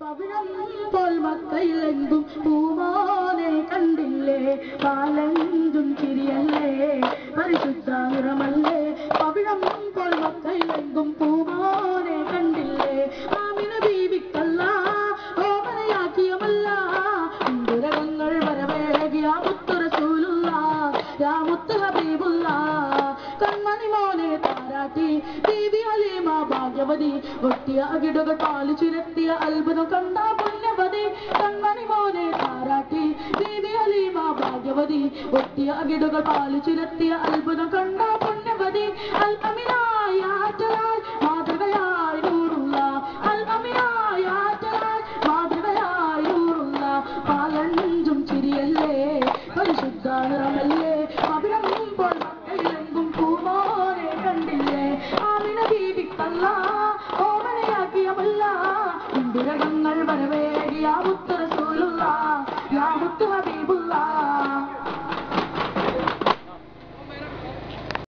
പവിഴം പോൽ മക്കയിലെങ്കും പൂമാനെ കണ്ടില്ലേ? പാലഞ്ചും ചിരിയല്ലേ? പരിശുദ്ധ നിറമല്ലേ പവിഴം പോൽ മക്കയിലെങ്കും പൂമാനെ കണ്ടില്ലേ? ആമിന ബീവിക്കല്ല ഓമനയാക്കിയമല്ല. ഇന്ദുരകങ്ങൾ വരവേകിയ മുത്തു റസൂലുള്ള യാ മുത്തു ഹബീബുള്ള. ಕಣ್ಮಣಿ ಮೌನೆ ತಾರಾಟಿ ದೇವಿ ಅಲೇಮ ಭಾಗ್ಯವದಿ ಒಟ್ಟಿಯ ಅಗಿಡುಗ ಪಾಲು ಚಿರತ್ತಿಯ ಅಲ್ಬದು ಕಂದ ಪುಣ್ಯವದಿ ಕಣ್ಮಣಿ ಮೌನೆ ತಾರಾಟಿ ದೇವಿ ಅಲೇಮ ಭಾಗ್ಯವದಿ ಒಟ್ಟಿಯ ಅಗಿಡುಗ ಪಾಲು ಚಿರತ್ತಿಯ ಅಲ್ಬದು ಕಂಡ വിരകങ്ങൾ വരവേകിയാവുത്ത